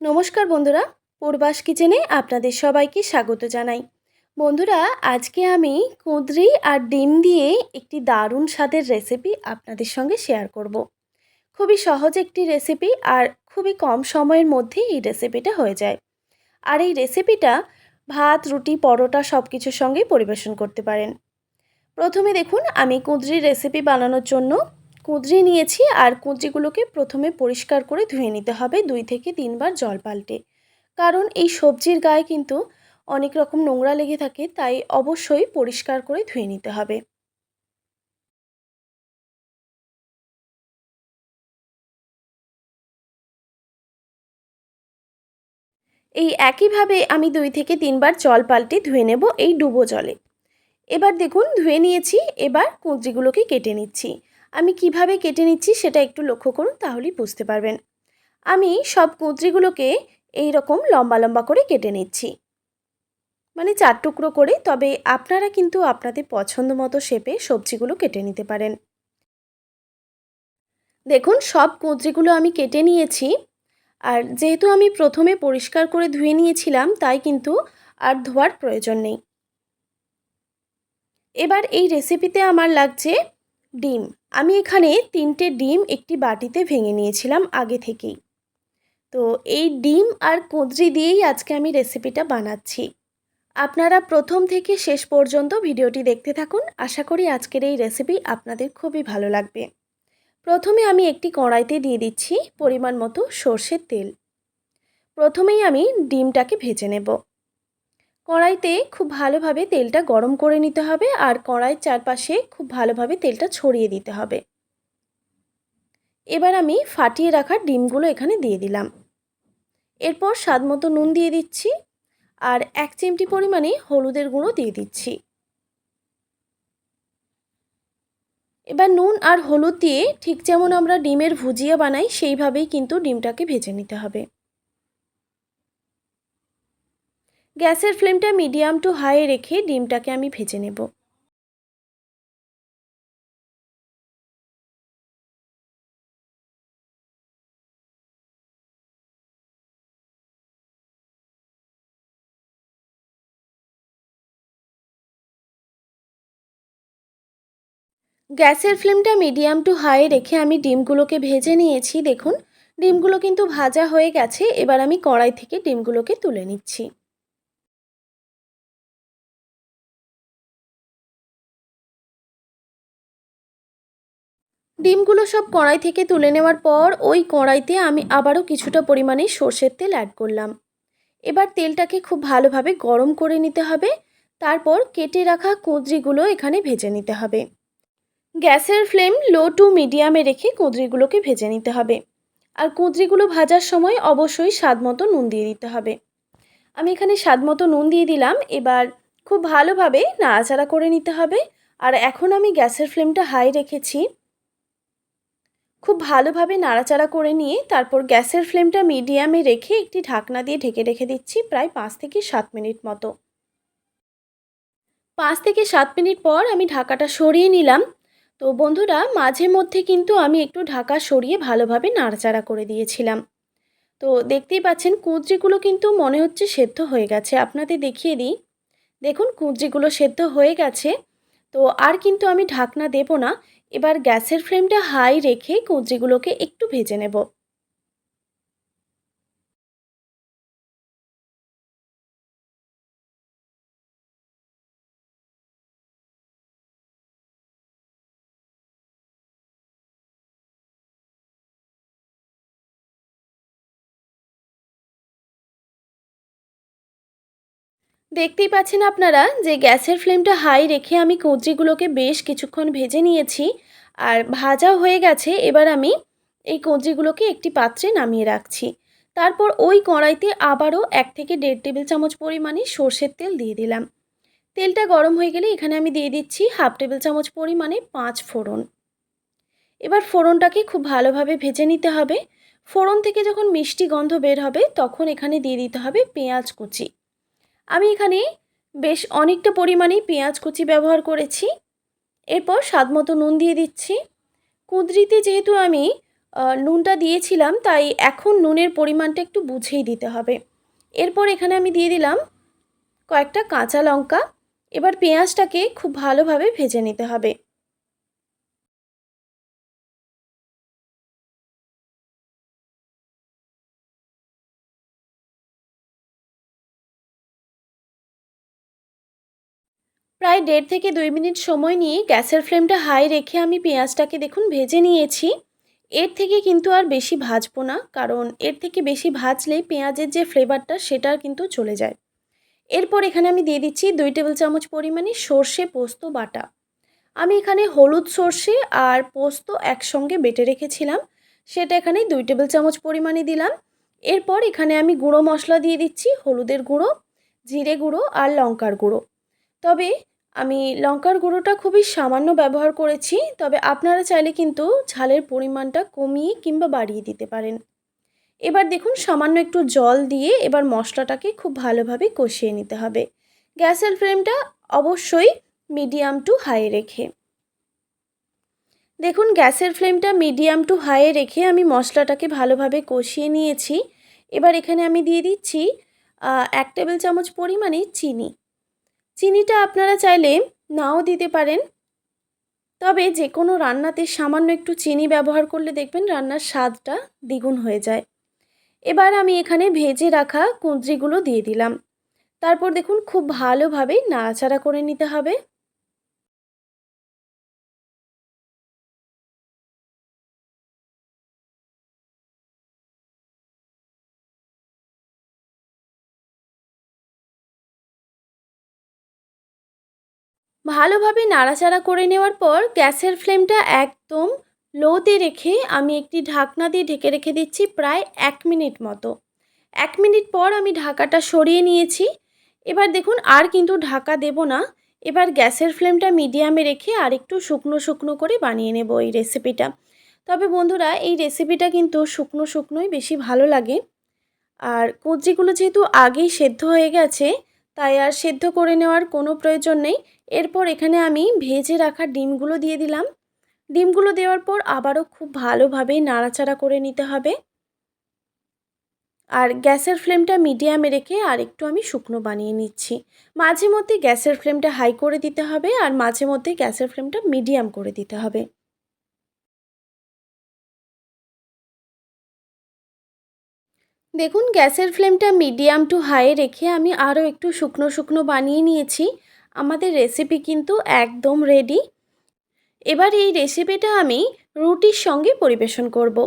নমস্কার বন্ধুরা, পূর্বাস কিচেনে আপনাদের সবাইকে স্বাগত জানাই। বন্ধুরা, আজকে আমি কুঁদরি আর ডিম দিয়ে একটি দারুণ স্বাদের রেসিপি আপনাদের সঙ্গে শেয়ার করব। খুবই সহজ একটি রেসিপি আর খুবই কম সময়ের মধ্যেই এই রেসিপিটা হয়ে যায়। আর এই রেসিপিটা ভাত, রুটি, পরোটা সব কিছুর সঙ্গেই পরিবেশন করতে পারেন। প্রথমে দেখুন, আমি কুঁদরির রেসিপি বানানোর জন্য কুঁদরি নিয়েছি আর কুঁদরিগুলোকে প্রথমে পরিষ্কার করে ধুয়ে নিতে হবে দুই থেকে তিনবার জল পাল্টে। কারণ এই সবজির গায়ে কিন্তু অনেক রকম নোংরা লেগে থাকে, তাই অবশ্যই পরিষ্কার করে ধুয়ে নিতে হবে। এই একইভাবে আমি দুই থেকে তিনবার জল পাল্টে ধুয়ে নেব এই ডুবো জলে। এবার দেখুন, ধুয়ে নিয়েছি, এবার কুঁদরিগুলোকে কেটে নিচ্ছি। আমি কীভাবে কেটে নিচ্ছি সেটা একটু লক্ষ্য করুন, তাহলেই বুঝতে পারবেন। আমি সব কুঁদরিগুলোকে এই রকম লম্বা লম্বা করে কেটে নিচ্ছি। মানে চার টুকরো করে, তবে আপনারা কিন্তু আপনাদের পছন্দ মতো শেপে সবজিগুলো কেটে নিতে পারেন। দেখুন, সব কুঁদরিগুলো আমি কেটে নিয়েছি, আর যেহেতু আমি প্রথমে পরিষ্কার করে ধুয়ে নিয়েছিলাম, তাই কিন্তু আর ধোয়ার প্রয়োজন নেই। এবার এই রেসিপিতে আমার লাগছে ডিম। আমি এখানে তিনটে ডিম একটি বাটিতে ভেঙে নিয়েছিলাম আগে থেকেই। তো এই ডিম আর কুঁদরি দিয়েই আজকে আমি রেসিপিটা বানাচ্ছি। আপনারা প্রথম থেকে শেষ পর্যন্ত ভিডিওটি দেখতে থাকুন। আশা করি আজকের এই রেসিপি আপনাদের খুবই ভালো লাগবে। প্রথমে আমি একটি কড়াইতে দিয়ে দিচ্ছি পরিমাণ মতো সর্ষের তেল। প্রথমেই আমি ডিমটাকে ভেজে নেব। কড়াইতে খুব ভালোভাবে তেলটা গরম করে নিতে হবে আর কড়াইয়ের চারপাশে খুব ভালোভাবে তেলটা ছড়িয়ে দিতে হবে। এবার আমি ফাটিয়ে রাখা ডিমগুলো এখানে দিয়ে দিলাম। এরপর স্বাদ মতো নুন দিয়ে দিচ্ছি আর এক চিমটি পরিমাণে হলুদের গুঁড়ো দিয়ে দিচ্ছি। এবার নুন আর হলুদ দিয়ে ঠিক যেমন আমরা ডিমের ভুজিয়া বানাই, সেইভাবেই কিন্তু ডিমটাকে ভেজে নিতে হবে। গ্যাসের ফ্লেমটা মিডিয়াম টু হাই রেখে ডিমটাকে আমি ভেজে নেব। গ্যাসের ফ্লেমটা মিডিয়াম টু হাই রেখে আমি ডিমগুলোকে ভেজে নিয়েছি, দেখুন। ডিমগুলো কিন্তু ভাজা হয়ে গেছে, এবার আমি কড়াই থেকে ডিমগুলোকে তুলে নিচ্ছি। ডিমগুলো সব কড়াই থেকে তুলে নেওয়ার পর ওই কড়াইতে আমি আবারও কিছুটা পরিমাণে সর্ষের তেল অ্যাড করলাম। এবার তেলটাকে খুব ভালোভাবে গরম করে নিতে হবে, তারপর কেটে রাখা কুঁদরিগুলো এখানে ভেজে নিতে হবে। গ্যাসের ফ্লেম লো টু মিডিয়ামে রেখে কুঁদরিগুলোকে ভেজে নিতে হবে। আর কুঁদরিগুলো ভাজার সময় অবশ্যই স্বাদ মতো নুন দিয়ে দিতে হবে। আমি এখানে স্বাদ মতো নুন দিয়ে দিলাম, এবার খুব ভালোভাবে নাড়াচাড়া করে নিতে হবে। আর এখন আমি গ্যাসের ফ্লেমটা হাই রেখেছি। খুব ভালোভাবে নাড়াচাড়া করে নিয়ে তারপর গ্যাসের ফ্লেমটা মিডিয়ামে রেখে একটি ঢাকনা দিয়ে ঢেকে রেখে দিচ্ছি প্রায় পাঁচ থেকে সাত মিনিট মতো। পাঁচ থেকে সাত মিনিট পর আমি ঢাকাটা সরিয়ে নিলাম। তো বন্ধুরা, মাঝে মধ্যে কিন্তু আমি একটু ঢাকা সরিয়ে ভালোভাবে নাড়াচাড়া করে দিয়েছিলাম। তো দেখতেই পাচ্ছেন, কুঁদরিগুলো কিন্তু মনে হচ্ছে সেদ্ধ হয়ে গেছে। আপনাদের দেখিয়ে দিই। দেখুন, কুঁদরিগুলো সেদ্ধ হয়ে গেছে। তো আর কিন্তু আমি ঢাকনা দেব না। এবার গ্যাসের ফ্লেমটা হাই রেখে কুঁদরিগুলোকে একটু ভেজে নেব। দেখতেই পাচ্ছেন আপনারা যে গ্যাসের ফ্লেমটা হাই রেখে আমি কঞ্চিগুলোকে বেশ কিছুক্ষণ ভেজে নিয়েছি। আর ভাজা হয়ে গেছে, এবার আমি এই কঞ্চিগুলোকে একটি পাত্রে নামিয়ে রাখছি। তারপর ওই কড়াইতে আবারও এক থেকে দেড় টেবিল চামচ পরিমাণে সর্ষের তেল দিয়ে দিলাম। তেলটা গরম হয়ে গেলে এখানে আমি দিয়ে দিচ্ছি হাফ টেবিল চামচ পরিমাণে পাঁচ ফোড়ন। এবার ফোড়নটাকে খুব ভালোভাবে ভেজে নিতে হবে। ফোড়ন থেকে যখন মিষ্টি গন্ধ বের হবে, তখন এখানে দিয়ে দিতে হবে পেঁয়াজ কুচি। আমি এখানে বেশ অনেকটা পরিমাণেই পেঁয়াজ কুচি ব্যবহার করেছি। এরপর স্বাদ মতো নুন দিয়ে দিচ্ছি। কুঁদরিতে যেহেতু আমি নুনটা দিয়েছিলাম, তাই এখন নুনের পরিমাণটা একটু বুঝেই দিতে হবে। এরপর এখানে আমি দিয়ে দিলাম কয়েকটা কাঁচা লঙ্কা। এবার পেঁয়াজটাকে খুব ভালোভাবে ভেজে নিতে হবে। প্রায় দেড় থেকে দুই মিনিট সময় নিয়ে গ্যাসের ফ্লেমটা হাই রেখে আমি পেঁয়াজটাকে দেখুন ভেজে নিয়েছি। এর থেকে কিন্তু আর বেশি ভাজবো না, কারণ এর থেকে বেশি ভাজলে পেঁয়াজের যে ফ্লেভারটা সেটা কিন্তু চলে যায়। এরপর এখানে আমি দিয়ে দিচ্ছি দুই টেবিল চামচ পরিমাণে সর্ষে পোস্ত বাটা। আমি এখানে হলুদ সর্ষে আর পোস্ত একসঙ্গে বেটে রেখেছিলাম। সেটা এখানে দুই টেবিল চামচ পরিমাণে দিলাম। এরপর এখানে আমি গুঁড়ো মশলা দিয়ে দিচ্ছি হলুদের গুঁড়ো, জিরে গুঁড়ো আর লঙ্কার গুঁড়ো। তবে আমি লঙ্কার গুঁড়োটা খুবই সামান্য ব্যবহার করেছি, তবে আপনারা চাইলে কিন্তু ঝালের পরিমাণটা কমিয়ে কিংবা বাড়িয়ে দিতে পারেন। এবার দেখুন, সামান্য একটু জল দিয়ে এবার মশলাটাকে খুব ভালোভাবে কষিয়ে নিতে হবে। গ্যাসের ফ্লেমটা অবশ্যই মিডিয়াম টু হাই রেখে। দেখুন, গ্যাসের ফ্লেমটা মিডিয়াম টু হাই রেখে আমি মশলাটাকে ভালোভাবে কষিয়ে নিয়েছি। এবার এখানে আমি দিয়ে দিচ্ছি এক টেবিল চামচ পরিমাণে চিনি। চিনিটা আপনারা চাইলে নাও দিতে পারেন। তবে যে কোনো রান্নাতে সামান্য একটু চিনি ব্যবহার করলে দেখবেন রান্নার স্বাদটা দ্বিগুণ হয়ে যায়। এবার আমি এখানে ভেজে রাখা কুঁদরিগুলো দিয়ে দিলাম। তারপর দেখুন খুব ভালোভাবে নাড়াচাড়া করে নিতে হবে। ভালোভাবে নাড়াচাড়া করে নেওয়ার পর গ্যাসের ফ্লেমটা একদম লোতে রেখে আমি একটি ঢাকনা দিয়ে ঢেকে রেখে দিচ্ছি প্রায় এক মিনিট মতো। এক মিনিট পর আমি ঢাকাটা সরিয়ে নিয়েছি। এবার দেখুন আর কিন্তু ঢাকা দেব না। এবার গ্যাসের ফ্লেমটা মিডিয়ামে রেখে আর একটু শুকনো শুকনো করে বানিয়ে নেব এই রেসিপিটা। তবে বন্ধুরা, এই রেসিপিটা কিন্তু শুকনো শুকনোই বেশি ভালো লাগে। আর কবজিগুলো যেহেতু আগেই সেদ্ধ হয়ে গেছে তাই আর সেদ্ধ করে নেওয়ার কোনো প্রয়োজন নেই। এরপর এখানে আমি ভেজে রাখা ডিমগুলো দিয়ে দিলাম। ডিমগুলো দেওয়ার পর আবারও খুব ভালোভাবে নাড়াচাড়া করে নিতে হবে। আর গ্যাসের ফ্লেমটা মিডিয়ামে রেখে আর একটু আমি শুকনো বানিয়ে নিচ্ছি। মাঝে মধ্যে গ্যাসের ফ্লেমটা হাই করে দিতে হবে আর মাঝে মধ্যে গ্যাসের ফ্লেমটা মিডিয়াম করে দিতে হবে। দেখুন, গ্যাসের ফ্লেমটা মিডিয়াম টু হাই রেখে আমি আরও একটু শুকনো শুকনো বানিয়ে নিয়েছি। আমাদের রেসিপি কিন্তু একদম রেডি। এবার এই রেসিপিটা আমি রুটির সঙ্গে পরিবেশন করব।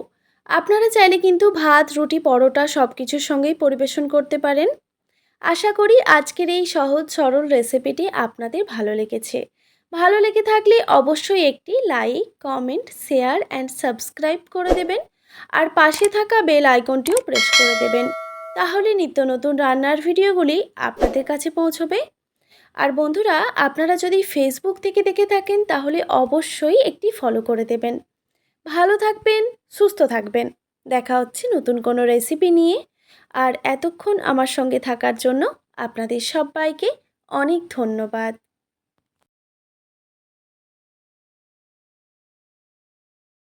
আপনারা চাইলে কিন্তু ভাত, রুটি, পরোটা সব কিছুর সঙ্গেই পরিবেশন করতে পারেন। আশা করি আজকের এই সহজ সরল রেসিপিটি আপনাদের ভালো লেগেছে। ভালো লেগে থাকলে অবশ্যই একটি like, comment, share, and subscribe করে দেবেন। আর পাশে থাকা বেল আইকনটিও প্রেস করে দেবেন। তাহলে নিত্য নতুন রান্নার ভিডিওগুলি আপনাদের কাছে পৌঁছবে। আর বন্ধুরা, আপনারা যদি ফেসবুক থেকে দেখে থাকেন, তাহলে অবশ্যই একটি ফলো করে দেবেন। ভালো থাকবেন, সুস্থ থাকবেন। দেখা হচ্ছে নতুন কোনো রেসিপি নিয়ে। আর এতক্ষণ আমার সঙ্গে থাকার জন্য আপনাদের সবাইকে অনেক ধন্যবাদ।